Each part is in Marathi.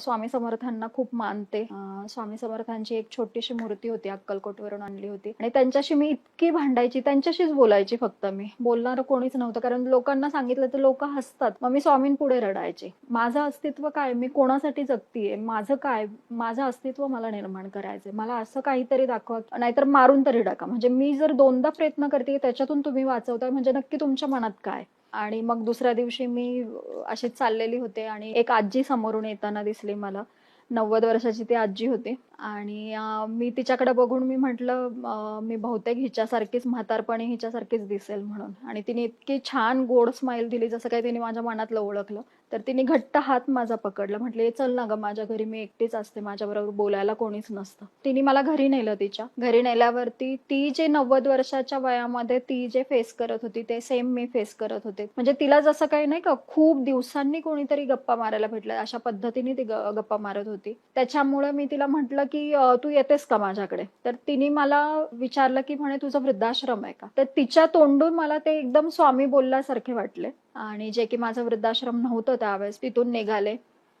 स्वामी समर्थांना खूप मानते. स्वामी समर्थांची एक छोटीशी मूर्ती होती अक्कलकोटवरून आणली होती. आणि त्यांच्याशी मी इतकी भांडायची त्यांच्याशीच बोलायची फक्त मी. बोलणारं कोणीच नव्हतं कारण लोकांना सांगितलं तर लोक हसतात. मग मी स्वामींपुढे रडायचे. माझं अस्तित्व काय? मी कोणासाठी जगतीये? माझं काय? माझं अस्तित्व मला निर्माण करायचंय. मला असं काहीतरी दाखवा. नाहीतर मारून तरी टाका. म्हणजे मी जर दोनदा प्रयत्न करते त्याच्यातून तुम्ही वाचवताय म्हणजे नक्की तुमच्या मनात काय? आणि मग दुसऱ्या दिवशी मी अशी अशीच चाललेली होते आणि एक आजी समोरून येताना दिसली मला. नव्वद वर्षाची ती आजी होती आणि मी तिच्याकडे बघून मी म्हटलं मी बहुतेक हिच्यासारखीच म्हातारपणी हिच्यासारखीच दिसेल म्हणून. आणि तिने इतकी छान गोड स्माईल दिली जसं काही तिने माझ्या मनातलं ओळखलं. तर तिने घट्ट हात माझा पकडला. म्हटले चल ना ग माझ्या घरी मी एकटीच असते. माझ्याबरोबर बोलायला कोणीच नसतं. तिने मला घरी नेलं तिच्या. घरी नेल्यावरती ती जे नव्वद वर्षाच्या वयामध्ये ती जे फेस करत होती ते सेम मी फेस करत होते. म्हणजे तिला जसं काही नाही का खूप दिवसांनी कोणीतरी गप्पा मारायला भेटलं अशा पद्धतीने ती गप्पा मारत होती. त्याच्यामुळे मी तिला म्हटलं की तू येतेस का माझ्याकडे? तर तिने मला विचारलं की म्हणे तुझं वृद्धाश्रम आहे का? तर तिच्या तोंडून मला ते एकदम स्वामी बोलल्यासारखे वाटले. आणि जे की माझं वृद्धाश्रम नव्हतं त्यावेळेस तिथून निघाले.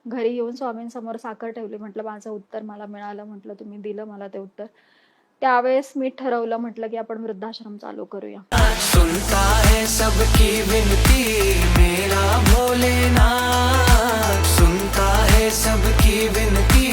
घरी येऊन स्वामींसमोर साखर ठेवली. म्हटलं माझं उत्तर मला मिळालं. म्हटलं तुम्ही दिलं मला ते उत्तर. त्यावेळेस मी ठरवलं म्हटलं की आपण वृद्धाश्रम चालू करूया. सुनता है सबकी विनती मेरा भोलेनाथ। सुनता है सबकी विनती